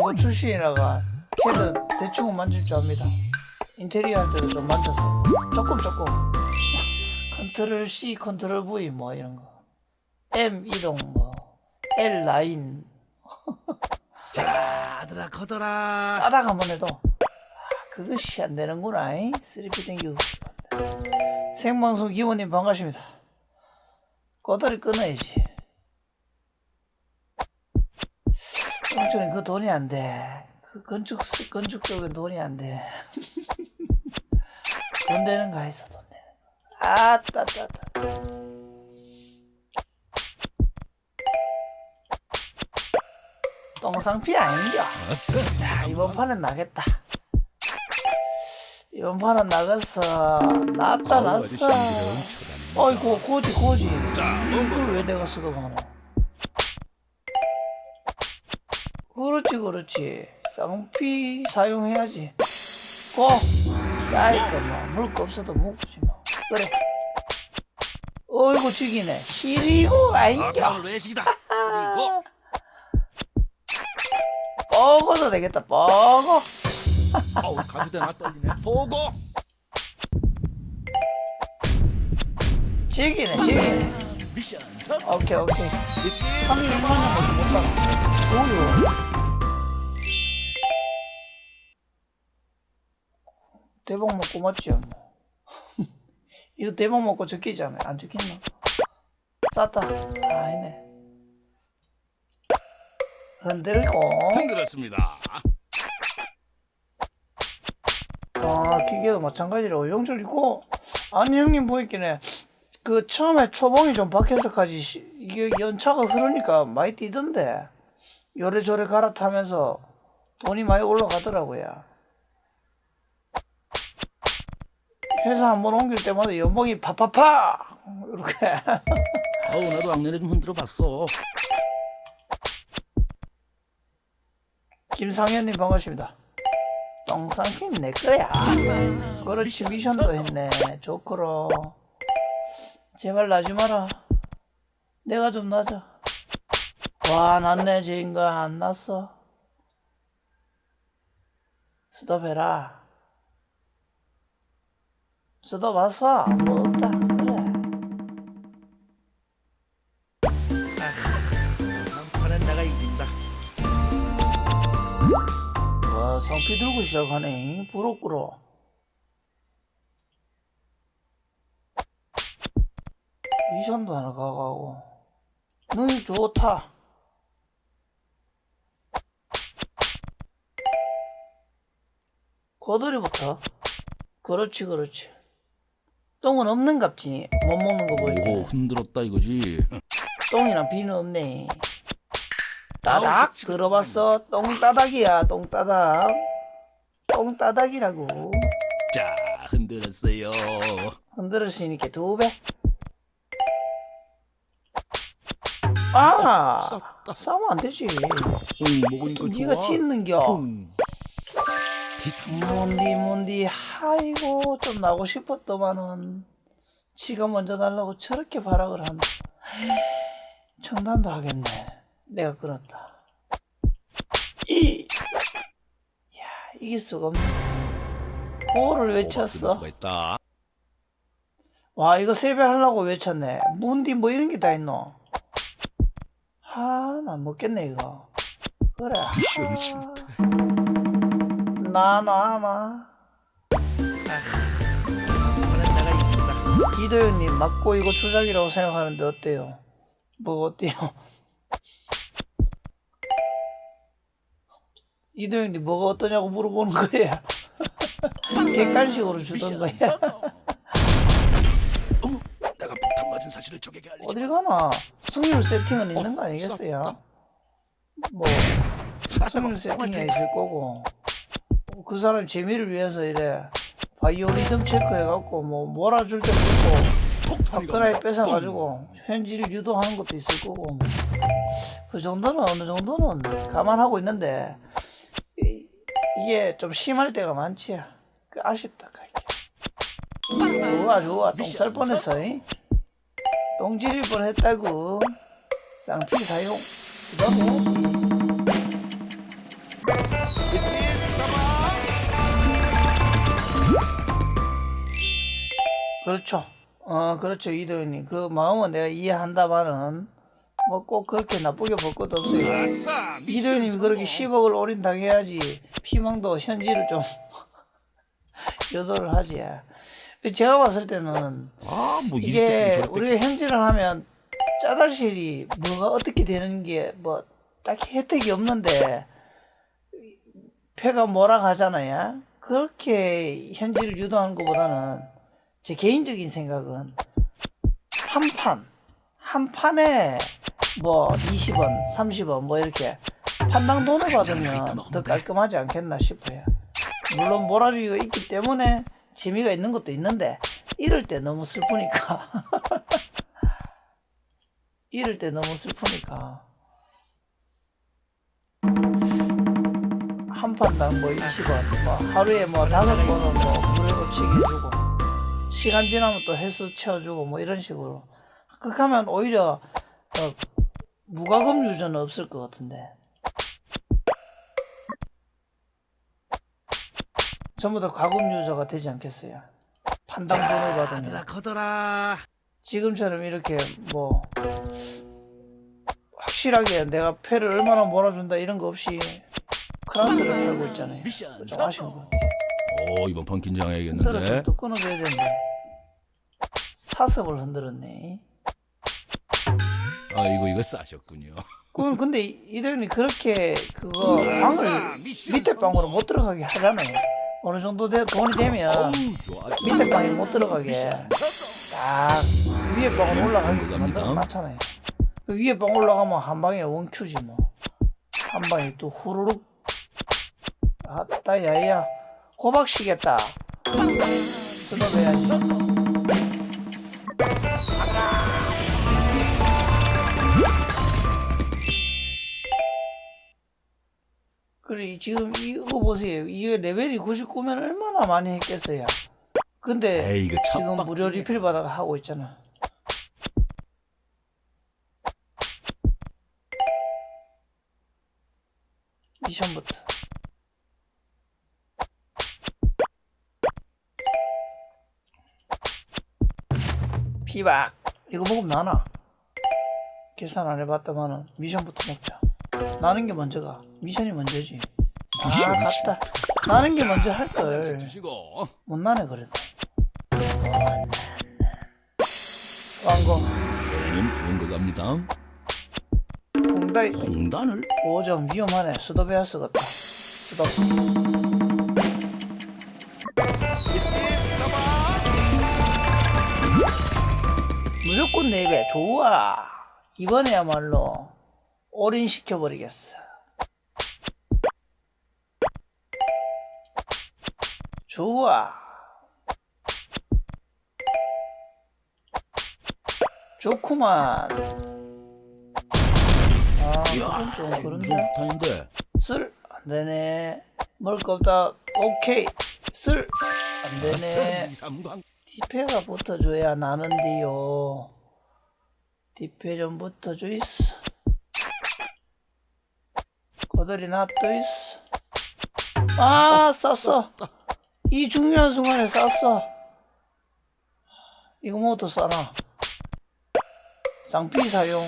광고 출신이라가 캐드 대충은 만질 줄 압니다. 인테리어 할 때도 좀 만져서 조금 조금 컨트롤 C, 컨트롤 V 뭐 이런 거 M 이동 뭐 L 라인 자, 아들아 커더라. 따닥 한 번 해도 아, 그것이 안 되는구나. 3P 땡기고 생방송 기원님 반갑습니다. 꼬다리 끊어야지. 영철이 그 돈이 안 돼. 그 건축 건축 쪽은 돈이 안 돼. 돈 되는 거 해서 돈 되는 거. 아따 따따. 똥상피 아닌겨. 자 이번 판은 나겠다 이번 판은 나갔어 났다 났어. 어이구 고지 고지 자, 이걸 왜 내가 쓰도 가노 그렇지 쌍피 사용해야지 고 야이까 뭐 물거 없어도 먹지 뭐 그래 어이구 죽이네 시리고 아kam을 외식이다. 그리고 뻐고도 되겠다 뻐고 아우 가주대나 떨리네. 보고. 죽이네 죽이네 미션 성. 오케이 오케이 비스킷. 3일 만에 못 봤다. 오유. 대박 먹고 맞지 뭐. 이거 대박 먹고 적히자며 안 적힌나? 쌌다. 아니네. 흔들고. 흔들었습니다. 아 기계도 마찬가지로 영절 있고. 아니 형님 보이기네. 그 처음에 초봉이 좀 박혀서까지 시- 이게 연차가 흐르니까 많이 뛰던데 요래저래 갈아타면서 돈이 많이 올라가더라고요. 회사 한 번 옮길 때마다 연봉이 파파파 이렇게 아우 나도 악내에 좀 흔들어 봤어. 김상현님 반갑습니다. 똥상킨 내 거야. 그렇지 미션도 했네. 좋고로. 제발 나지 마라. 내가 좀 나자. 와 났네 저 인간 안 났어. 스톱해라. 왔어. 뭐 없다. 그래. 한 판은 내가 이긴다. 와 성피 들고 시작하네. 부럽구로. 미션도 하나 가가고. 눈이 좋다. 거들이부터. 그렇지, 그렇지. 똥은 없는 갑지. 못 먹는 거 보이지. 흔들었다 이거지. 똥이랑 비는 없네. 따닥 그치, 들어봤어. 똥 따닥이야. 똥 따닥. 똥 따닥이라고. 자 흔들었어요. 흔들었으니까 두 배. 아, 쌌다. 싸우면 안 되지. 응 먹으니까 좋아. 네가 짓는겨. 응. 기상. 뭔디 뭔디 아이고 좀 나고 싶었더만은 지가 먼저 날라고 저렇게 발악을 한다. 청단도 하겠네. 내가 끊었다. 이, 야 이길 수가 없네. 고를 외쳤어. 수가 있다. 와 이거 세배 하려고 외쳤네 문디 뭐 이런 게 다 있노 하나 먹겠네 이거 그래 실패. 나 나나. 한 판은 내가 이긴다. 이도현님 맞고 이거 조작이라고 생각하는데 어때요? 뭐 어때요? 이도현님 뭐가 어떠냐고 물어보는 거야. 객관식으로 주던 거야. 어머 내가 폭탄 맞은 사실을 적에게 알리지. 어딜 가나? 승률 세팅은 있는 거 아니겠어요? 뭐 승률 세팅이 있을 거고 그 사람 재미를 위해서 이래 바이오리듬 체크해갖고 뭐 몰아줄 때도 있고 박근혜 뺏어가지고 현지를 유도하는 것도 있을 거고 그 정도는 어느 정도는 감안하고 있는데 이, 이게 좀 심할 때가 많지 그 아쉽다 그게. 좋아 좋아. 똥쌀 뻔했어 이? 똥 지릴 뻔했다고. 쌍피 사용. 수박해야지 그렇죠. 어, 그렇죠. 이도현님. 그 마음은 내가 이해한다마는, 뭐 꼭 그렇게 나쁘게 볼 것도 없어요. 아싸 이도현님이 그렇게 10억을 올인 당해야지, 피망도 현지를 좀, 요도를 하지. 제가 봤을 때는, 아 뭐 이게 우리가 현질을 하면 짜달실이 뭐가 어떻게 되는 게 뭐 딱히 혜택이 없는데 패가 몰아가잖아요. 그렇게 현질을 유도하는 것보다는 제 개인적인 생각은 한 판, 한 판에 뭐 20원, 30원 뭐 이렇게 판당 돈을 받으면 더 깔끔하지 않겠나 싶어요. 물론 몰아주기가 있기 때문에 재미가 있는 것도 있는데 이럴 때 너무 슬프니까. 이럴 때 너무 슬프니까 한 판당 뭐 20원 뭐 하루에 뭐 다섯 번은 뭐 무료 고치기 해주고 시간 지나면 또 횟수 채워주고 뭐 이런 식으로. 그렇게 하면 오히려 어, 무과금 유저는 없을 것 같은데. 전부 다 과금 유저가 되지 않겠어요? 판당 돈을 받으면. 커더라. 지금처럼 이렇게 뭐 확실하게 내가 패를 얼마나 몰아준다 이런 거 없이 클라스를 팔고 있잖아요. 미션 좀 아쉬운 거. 오 이번 판 긴장해야겠는데 또 끊어줘야 되는데 사슴을 흔들었네. 아 이거 이거 싸셨군요 그건 근데 이- 이대현이 그렇게 그거 방을 밑에 방으로 못 들어가게 하잖아요. 어느 정도 돼 돈이 되면 좋아 밑에 방에 못 들어가게 딱 위에 방으로 올라가게 갑니다. 만들어 놨잖아요. 그 위에 방 올라가면 한 방에 원큐지 뭐. 한 방에 또 후루룩. 아따 야야 고박시겠다. 쓰러져야지. 그래 지금 이거 보세요. 이게 레벨이 99면 얼마나 많이 했겠어요. 근데 에이 지금 참 무료 리필 받아가 하고 있잖아. 미션부터. 피박. 이거 먹으면 나나. 계산 안 해봤다마는 미션부터 먹자. 나는 게 먼저가. 미션이 먼저지. 아, 갔다. 나는 게 먼저 할 걸. 주시고 못 나네 그래도. 왕고 님 원고 갑니다 홍다이 홍단을 5점 위험하네 수도배야 쓰겠다 수도 무조건 4배 좋아. 이번에야말로 올인 시켜버리겠어. 좋아. 좋구만. 아 이건 좀좀 그런데. 좋다는데. 쓸 안 되네. 먹을 거 없다. 오케이. 쓸 안 되네 디페가 붙어줘야 나는데요. 디페 좀 붙어줘 있어. 고들이 놔또 있어. 아 쌌어. 이 중요한 순간에 쌌어. 이거 뭐도 싸나 쌍피 사용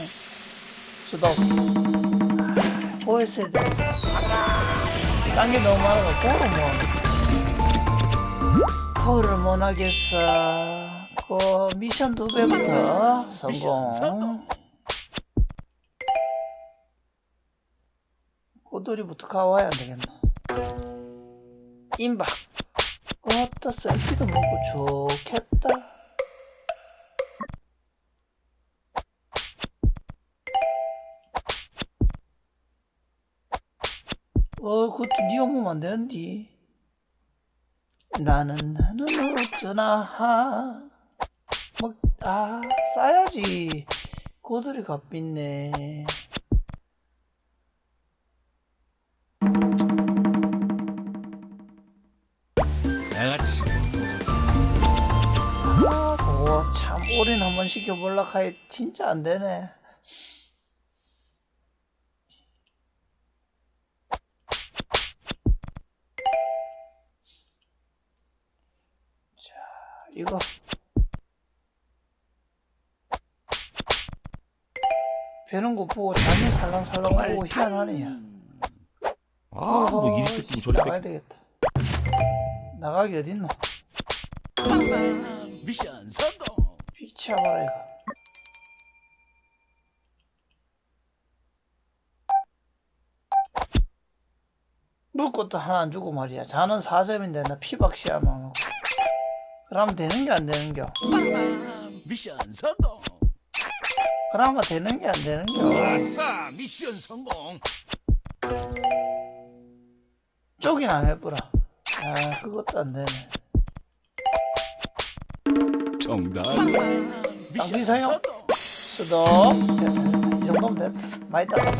수도 보였어야 돼싼게 너무 많아서 코를 뭐 코를 못 하겠어. 그 미션 두 배부터 성공. 꼬돌이부터 가와야 안 되겠나 임박. 어따 셀피도 먹고 좋겠다. 어 그것도 니 먹으면 안 되는디 나는 눈으로 뜨나 뭐아 싸야지. 고들이 값있네. 내가 치. 아 그거 참 올인 한번 시켜볼라 하이 진짜 안 되네 이거 배는 거 보고 잠이 살랑살랑 오고 희한하네 야. 아, 뭐 이리 뜯기고 저리 나가야 뺏기. 되겠다 나가기 어딨노 빵빵 미션 성공. 비치아봐라 이거 물 것도 하나 안 주고 말이야 자는 4점인데 나 피박시야만 하고 그러면 되는 게안 되는겨 미션 성공. 그나마 되는 게 안 되는겨 아싸 미션 성공. 쪽이나 해보라 아 그것도 안 되네 정답. 빵빵 미션? 성공. 수도. 이 정도면 됐다 많이 따라